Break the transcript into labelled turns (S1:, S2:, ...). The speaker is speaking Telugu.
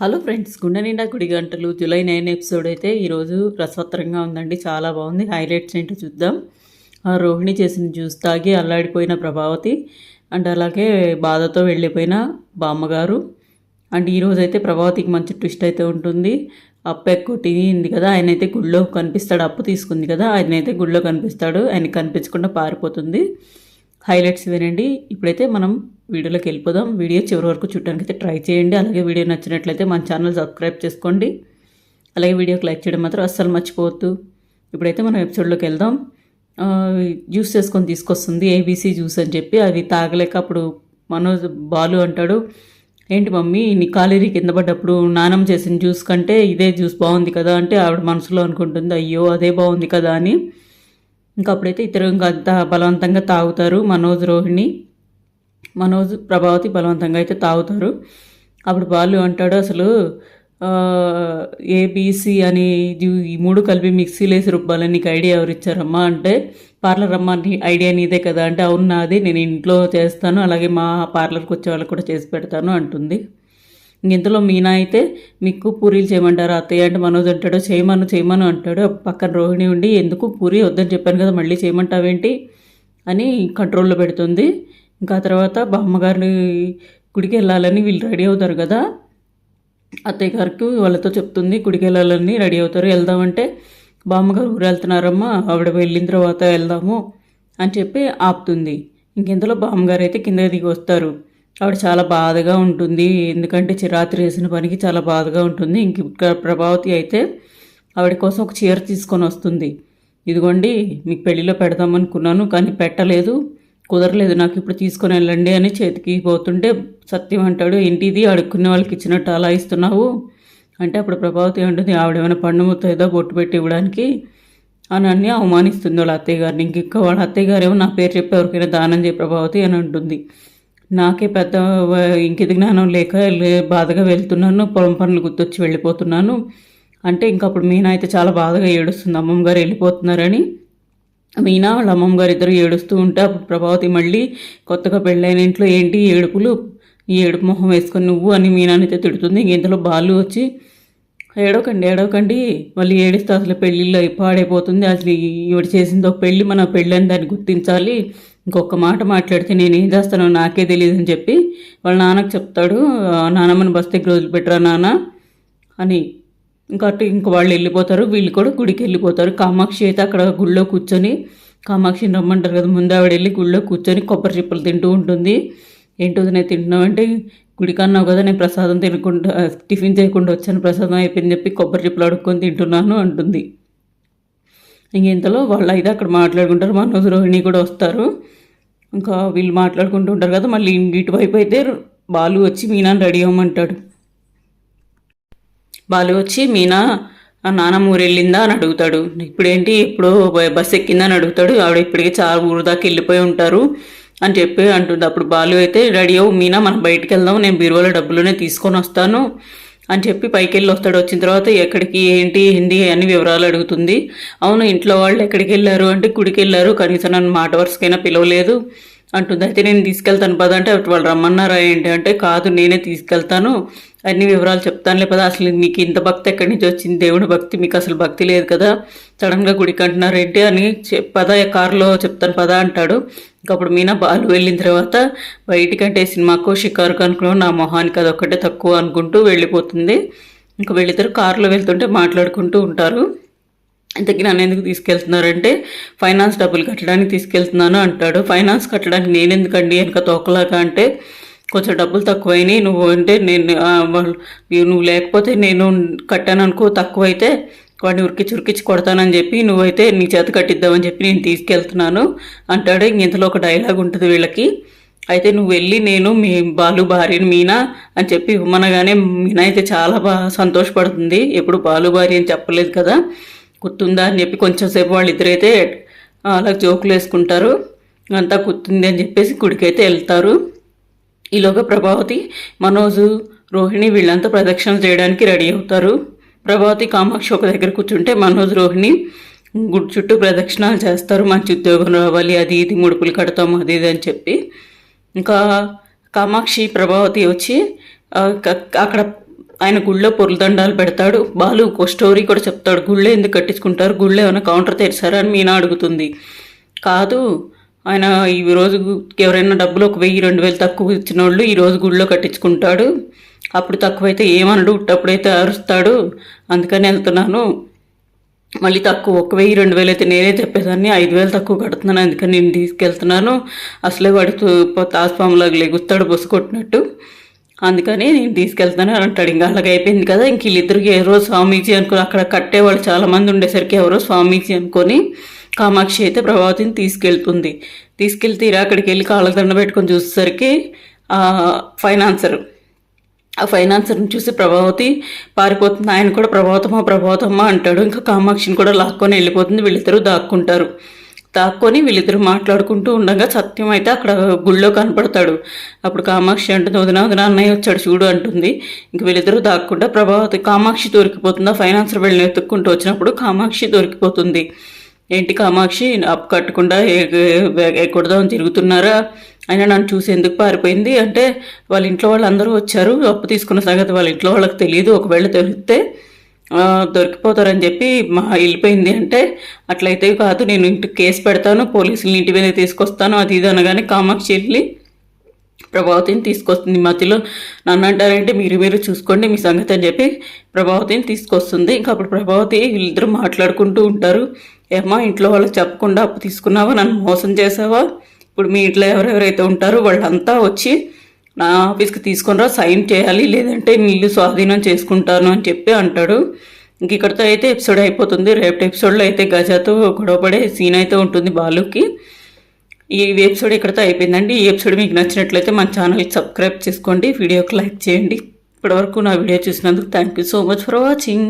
S1: హలో ఫ్రెండ్స్ గుండె నిండా గుడి గంటలు. జూలై నైన్ ఎపిసోడ్ అయితే ఈరోజు రసవత్తరంగా ఉందండి. చాలా బాగుంది. హైలైట్స్ ఏంటో చూద్దాం. ఆ రోహిణి చేసిన జ్యూస్ తాగి అల్లాడిపోయిన ప్రభావతి అండ్ అలాగే బాధతో వెళ్ళిపోయిన బామ్మగారు. అండ్ ఈరోజు అయితే ప్రభావతికి మంచి ట్విస్ట్ అయితే ఉంటుంది. అప్పు ఎక్కువ తినింది కదా ఆయన అయితే గుళ్ళో కనిపిస్తాడు. అప్పు తీసుకుంది కదా ఆయన అయితే గుళ్ళో కనిపిస్తాడు. ఆయన కనిపించకుండా పారిపోతుంది. హైలైట్స్ వినండి. ఇప్పుడైతే మనం వీడియోలోకి వెళ్ళిపోదాం. వీడియో చివరి వరకు చూడడానికి అయితే ట్రై చేయండి. అలాగే వీడియో నచ్చినట్లయితే మన ఛానల్ సబ్స్క్రైబ్ చేసుకోండి. అలాగే వీడియోకి లైక్ చేయడం మాత్రం అస్సలు మర్చిపోవద్దు. ఇప్పుడైతే మనం ఎపిసోడ్లోకి వెళ్దాం. జ్యూస్ చేసుకొని తీసుకొస్తుంది ఏబీసీ జ్యూస్ అని చెప్పి. అది తాగలేక అప్పుడు మనోజ్ బాలు అంటాడు ఏంటి మమ్మీ నీ కాలేరీ కింద పడ్డప్పుడు నానమ్మ చేసిన జ్యూస్ కంటే ఇదే జ్యూస్ బాగుంది కదా అంటే ఆవిడ మనసులో అనుకుంటుంది అయ్యో అదే బాగుంది కదా అని. ఇంకా అప్పుడైతే ఇద్దరు ఇంకా అంతా బలవంతంగా తాగుతారు మనోజ్ రోహిణి. మనోజ్ ప్రభావతి బలవంతంగా అయితే తాగుతారు. అప్పుడు బాలు అంటాడు అసలు ఏబీసీ అని ఈ మూడు కలిపి మిక్సీలు వేసి రుబ్బాలని నీకు ఐడియా ఎవరు ఇచ్చారమ్మా? అంటే పార్లర్ అమ్మ నీ ఐడియా నీదే కదా. అంటే అవును నాది నేను ఇంట్లో చేస్తాను అలాగే మా పార్లర్కి వచ్చే వాళ్ళకి కూడా చేసి పెడతాను అంటుంది. ఇంతలో మీనా అయితే మీకు పూరీలు చేయమంటారా అత్తయ్య? అంటే మనోజ్ అంటాడు చేయమను చేయమను అంటాడు. పక్కన రోహిణి ఉండి ఎందుకు పూరి వద్దని చెప్పాను కదా మళ్ళీ చేయమంటావేంటి? అని కంట్రోల్లో పెడుతుంది. ఇంకా తర్వాత బామ్మగారి గుడికి వెళ్ళాలని వీళ్ళు రెడీ అవుతారు కదా. అత్తయ్య గారికి వాళ్ళతో చెప్తుంది గుడికి వెళ్ళాలని రెడీ అవుతారు. వెళ్దామంటే బామ్మగారు ఊరు వెళ్తున్నారమ్మా ఆవిడ వెళ్ళిన తర్వాత వెళ్దాము అని చెప్పి ఆపుతుంది. ఇంకెంతలో బామ్మగారు అయితే కింద దిగి వస్తారు. ఆవిడ చాలా బాధగా ఉంటుంది. ఎందుకంటే చిరాత్రి చేసిన వేసిన పనికి చాలా బాధగా ఉంటుంది. ఇంక ప్రభావతి అయితే ఆవిడ కోసం ఒక చీర తీసుకొని వస్తుంది. ఇదిగోండి మీకు పెళ్ళిలో పెడదామనుకున్నాను కానీ పెట్టలేదు. కుదరలేదు నాకు ఇప్పుడు తీసుకొని వెళ్ళండి అని చేతికి పోతుంటే సత్యం అంటాడు ఏంటిది? అడుక్కునే వాళ్ళకి ఇచ్చినట్టు అలా ఇస్తున్నావు? అంటే అప్పుడు ప్రభావతి ఉంటుంది ఆవిడేమైనా పండు ముత్త ఏదో బొట్టు పెట్టి ఇవ్వడానికి? అని అన్నీ అవమానిస్తుంది వాళ్ళ అత్తయ్య గారిని. ఇంక ఇంకా వాళ్ళ అత్తయ్య నా పేరు చెప్పి ఎవరికైనా దానం చేయ ప్రభావతి అని అంటుంది. నాకే పెద్ద వ- ఇంకిది జ్ఞానం లేక లే- బాధగా వెళ్తున్నాను పొలం పనులు గుర్తొచ్చి వెళ్ళిపోతున్నాను. అంటే ఇంక అప్పుడు మీనా అయితే చాలా బాధగా ఏడుస్తుంది అమ్మమ్మ గారు వెళ్ళిపోతున్నారని మీనా వాళ్ళ అమ్మమ్మ గారు ఇద్దరు ఏడుస్తూ ఉంటే అప్పుడు ప్రభావతి మళ్ళీ కొత్తగా పెళ్ళైన ఇంట్లో ఏంటి ఏడుపులు? ఈ ఏడుపు మొహం వేసుకొని నువ్వు అని మీనానైతే తిడుతుంది. ఇంతలో బాలు వచ్చి ఏడవకండి ఏడవకండి. మళ్ళీ ఏడిస్తే అసలు పెళ్ళిళ్ళు పాడైపోతుంది. అసలు ఈ- ఈవిడ చేసింది ఒక పెళ్ళి మన పెళ్ళని దాన్ని గుర్తించాలి. ఇంకొక మాట మాట్లాడితే నేను ఏం చేస్తానో నాకే తెలియదు అని చెప్పి వాళ్ళ నాన్నకు చెప్తాడు. నానమ్మని బస్ దగ్గర వదిలిపెట్టరా నాన్న? అని ఇంకా అటు ఇంక వాళ్ళు వెళ్ళిపోతారు వీళ్ళు కూడా గుడికి వెళ్ళిపోతారు. కామాక్షి అయితే అక్కడ గుళ్ళో కూర్చొని కామాక్షిని రమ్మంటారు కదా ముందు ఆవిడ వెళ్ళి గుళ్ళో కూర్చొని కొబ్బరి చిప్పలు తింటూ ఉంటుంది. ఏంటో నేను తింటున్నావు అంటే కదా నేను ప్రసాదం తినకుండా టిఫిన్ చేయకుండా వచ్చాను ప్రసాదం అయిపోయింది చెప్పి కొబ్బరి చిప్పలు అడుక్కొని తింటున్నాను అంటుంది. ఇంకెంతలో వాళ్ళు అయితే అక్కడ మాట్లాడుకుంటారు మనోజ్ రోహిణి కూడా వస్తారు. ఇంకా వీళ్ళు మాట్లాడుకుంటూ ఉంటారు కదా మళ్ళీ ఇటువైపు అయితే బాలు వచ్చి మీనాన్ని రెడీ అవ్వమంటాడు. బాలు వచ్చి మీనా ఆ నానమ్మ ఊరు వెళ్ళిందా అని అడుగుతాడు. ఇప్పుడేంటి? ఎప్పుడో బస్ ఎక్కిందా? అని అడుగుతాడు. ఆవిడ ఇప్పటికే చాలా ఊరు దాకా వెళ్ళిపోయి ఉంటారు అని చెప్పి అంటుంది. అప్పుడు బాలు అయితే రెడీ అవు మీనా మనం బయటికి వెళ్దాం. నేను బీరువాలో డబ్బులోనే తీసుకొని వస్తాను అని చెప్పి పైకి వెళ్ళి వస్తాడు. వచ్చిన తర్వాత ఎక్కడికి ఏంటి ఏంటి? అన్ని వివరాలు అడుగుతుంది. అవును ఇంట్లో వాళ్ళు ఎక్కడికి వెళ్ళారు? అంటే గుడికి వెళ్ళారు. కనీసం నన్ను మాట వరుసకైనా పిలవలేదు అంటుంది. అయితే నేను తీసుకెళ్తాను పదంటే వాళ్ళు రమ్మన్నారా ఏంటి? అంటే కాదు నేనే తీసుకెళ్తాను అన్ని వివరాలు చెప్తానులే పద అసలు మీకు ఇంత భక్తి ఎక్కడి నుంచి వచ్చింది? దేవుడి భక్తి మీకు అసలు భక్తి లేదు కదా. సడన్గా గుడికి అంటున్నారేంటి అని చెప్ పద కారులో చెప్తాను పద అంటాడు. ఇంక అప్పుడు మీనా బాలు వెళ్ళిన తర్వాత బయటికంటే సినిమాకు షికారుకు అనుకున్నాం నా మొహానికి అదొక్కటే తక్కువ అనుకుంటూ వెళ్ళిపోతుంది. ఇంకా వెళ్ళిద్దరు కారులో వెళ్తుంటే మాట్లాడుకుంటూ ఉంటారు. ఇంతకీ నన్ను ఎందుకు తీసుకెళ్తున్నారంటే ఫైనాన్స్ డబ్బులు కట్టడానికి తీసుకెళ్తున్నాను అంటాడు. ఫైనాన్స్ కట్టడానికి నేను ఎందుకండి వెనక తోకలాగా అంటే కొంచెం డబ్బులు తక్కువైనాయి. నువ్వు అంటే నేను వాళ్ళు నువ్వు లేకపోతే నేను కట్టాను అనుకో తక్కువైతే వాడిని ఉరికిచ్చి ఉరికిచ్చి కొడతానని చెప్పి నువ్వైతే నీ చేత కట్టిద్దామని చెప్పి నేను తీసుకెళ్తున్నాను అంటాడు. ఇంక ఇంతలో ఒక డైలాగ్ ఉంటుంది వీళ్ళకి. అయితే నువ్వు వెళ్ళి నేను మీ బాలు భార్యని మీనా అని చెప్పి ఇవ్వమనగానే మీనా అయితే చాలా బాగా సంతోషపడుతుంది. ఎప్పుడు బాలు భార్య అని చెప్పలేదు కదా. గుర్తుందా అని చెప్పి కొంచెం సేపు వాళ్ళిద్దరైతే అలా జోకులు వేసుకుంటారు అంతా గుర్తుంది అని చెప్పేసి గుడికైతే వెళ్తారు. ఈలోగా ప్రభావతి మనోజు రోహిణి వీళ్ళంతా ప్రదక్షిణలు చేయడానికి రెడీ అవుతారు. ప్రభావతి కామాక్షి ఒక దగ్గర కూర్చుంటే మనోజ్ రోహిణి గుడి చుట్టూ ప్రదక్షిణాలు చేస్తారు. మంచి ఉద్యోగం రావాలి అది ఇది ముడుపులు కడతాము అది ఇది అని చెప్పి. ఇంకా కామాక్షి ప్రభావతి వచ్చి అక్కడ ఆయన గుళ్ళో పొరులదండాలు పెడతాడు. బాలు ఒక స్టోరీ కూడా చెప్తాడు. గుళ్ళే ఎందుకు కట్టించుకుంటారు? గుళ్ళో ఏమైనా కౌంటర్ తెరిచారా అని మీనా అడుగుతుంది. కాదు ఆయన ఈ రోజు ఎవరైనా డబ్బులు ఒక వెయ్యి రెండు వేలు తక్కువ ఇచ్చిన వాళ్ళు ఈ రోజు గుళ్ళో కట్టించుకుంటాడు. అప్పుడు తక్కువైతే ఏమనడు ఉట్టప్పుడైతే అరుస్తాడు. అందుకని వెళ్తున్నాను. మళ్ళీ తక్కువ ఒక వెయ్యి రెండు వేలు అయితే నేనే చెప్పేదాన్ని. ఐదు వేలు తక్కువ కడుతున్నాను అందుకని నేను తీసుకెళ్తున్నాను. అసలే వాడి తాస్పాములాగా లెగుస్తాడు బొసు కొట్టినట్టు. అందుకని నేను తీసుకెళ్తాను అని అంటాడు. ఇంకా అలాగ అయిపోయింది కదా. ఇంక వీళ్ళిద్దరికి ఎవరో స్వామీజీ అనుకుని అక్కడ కట్టేవాళ్ళు చాలామంది ఉండేసరికి ఎవరో స్వామీజీ అనుకొని కామాక్షి అయితే ప్రభావతిని తీసుకెళ్తుంది. తీసుకెళ్తే ఇరా అక్కడికి వెళ్ళి కాళ్ళ దండ పెట్టుకొని చూసేసరికి ఫైనాన్సర్. ఆ ఫైనాన్సర్ని చూసి ప్రభావతి పారిపోతుంది. ఆయన కూడా ప్రభావతమ్మ ప్రభావతమ్మ అంటాడు. ఇంకా కామాక్షిని కూడా లాక్కొని వెళ్ళిపోతుంది. వీళ్ళిద్దరూ దాక్కుంటారు. దాక్కొని వీళ్ళిద్దరు మాట్లాడుకుంటూ ఉండగా సత్యం అయితే అక్కడ గుళ్ళో కనపడతాడు. అప్పుడు కామాక్షి అంటుంది వదిన వదిన అన్నయ్య వచ్చాడు చూడు అంటుంది. ఇంక వీళ్ళిద్దరూ దాక్కుండా ప్రభావతి కామాక్షి దొరికిపోతుంది ఆ ఫైనాన్సర్ వెళ్ళి వెతుక్కుంటూ వచ్చినప్పుడు కామాక్షి దొరికిపోతుంది ఏంటి కామాక్షి? అప్పు కట్టకుండా ఎక్కడదామని తిరుగుతున్నారా? అయినా నన్ను చూసి ఎందుకు పారిపోయింది? అంటే వాళ్ళ ఇంట్లో వాళ్ళందరూ వచ్చారు అప్పు తీసుకున్న సంగతి వాళ్ళ ఇంట్లో వాళ్ళకి తెలియదు ఒకవేళ దొరికితే దొరికిపోతారని చెప్పి మా వెళ్ళిపోయింది. అంటే అట్లయితే కాదు నేను ఇంటికి కేసు పెడతాను పోలీసులు ఇంటి మీద తీసుకొస్తాను అది ఇది అనగానే కామాక్షి వెళ్ళి ప్రభావతిని తీసుకొస్తుంది. మధ్యలో నన్ను అంటారంటే మీరు మీరు చూసుకోండి మీ సంగతి అని చెప్పి ప్రభావతిని తీసుకొస్తుంది. ఇంకా అప్పుడు ప్రభావతి వీళ్ళిద్దరూ మాట్లాడుకుంటూ ఉంటారు. ఏమా ఇంట్లో వాళ్ళకి చెప్పకుండా అప్పు తీసుకున్నావా? నన్ను మోసం చేసావా? ఇప్పుడు మీ ఇంట్లో ఎవరెవరైతే ఉంటారో వాళ్ళంతా వచ్చి నా ఆఫీస్కి తీసుకుని రా సైన్ చేయాలి లేదంటే మీ ఇల్లు స్వాధీనం చేసుకుంటాను అని చెప్పి అంటాడు. ఇంక ఇక్కడితో అయితే ఎపిసోడ్ అయిపోతుంది. రేపటి ఎపిసోడ్లో అయితే గజాతో గొడవపడే సీన్ అయితే ఉంటుంది బాలుకి. ఈ ఎపిసోడ్ ఇక్కడితో అయిపోయిందండి. ఈ ఎపిసోడ్ మీకు నచ్చినట్లయితే మన ఛానల్కి సబ్స్క్రైబ్ చేసుకోండి. వీడియోకి లైక్ చేయండి. ఇప్పటివరకు నా వీడియో చూసినందుకు thank you so much for watching.